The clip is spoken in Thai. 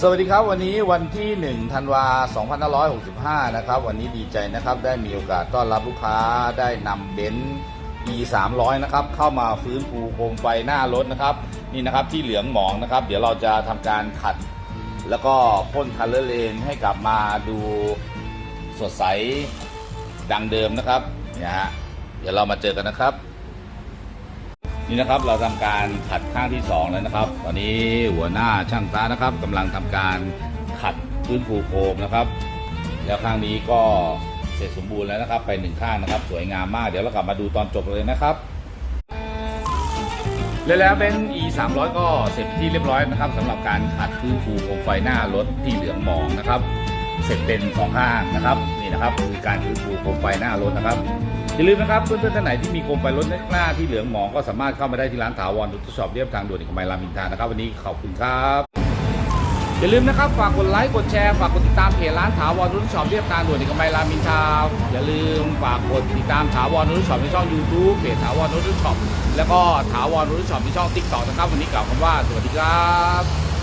สวัสดีครับวันนี้วันที่ 1 ธันวา 2565 นะครับ วันนี้ดีใจนะครับได้มีโอกาสต้อนรับลูกค้าได้นำเบนซ์ E 3 0 0นะครับเข้ามาฟื้นฟูโคมไฟหน้ารถนะครับ นี่นะครับที่เหลืองหมองนะครับ เดี๋ยวเราจะทำการขัด แล้วก็พ่นคัลเลอร์เลนให้กลับมาดูสดใสดังเดิมนะครับเนี่ยฮะเดี๋ยวเรามาเจอกันนะครับ นี่นะครับเราทำการขัดข้างที่สองแล้วนะครับ ตอนนี้หัวหน้าช่างตานะครับกำลังทำการขัดพื้นฟูโคมนะครับ แล้วข้างนี้ก็เสร็จสมบูรณ์แล้วนะครับ ไปหนึ่งข้างนะครับ สวยงามมากเดี๋ยวเรากลับมาดูตอนจบเลยนะครับและแล้วเบนซ์ E 3 0 0ก็เสร็จที่เรียบร้อยนะครับสำหรับการขัดพื้นฟูโคมไฟหน้ารถที่เหลืองมองนะครับ เสร็จเป็นสองข้างนะครับนี่นะครับคือการฟื้นฟูโคมไฟหน้ารถนะครับ อย่าลืมนะครับเพื่อนๆท่านไหนที่มีโคมไฟรถหน้าที่เหลืองหมองก็สามารถเข้ามาได้ที่ร้านถาวรทุกช็อปเรียบทางด่วนของไมรามินทานะครับวันนี้ขอบคุณครับอย่าลืมนะครับฝากกดไลค์กดแชร์ฝากกดติดตามเพจร้านถาวรนุชช็อปเรียบทางด่วนของไมรามินทราอย่าลืมฝากกดติดตามถาวรนุชช็อปในช่อง YouTube เพจถาวรนุชช็อปแล้วก็ถาวรนุชช็อปในช่อง TikTok นะครับวันนี้กล่าวคำว่าสวัสดีครับ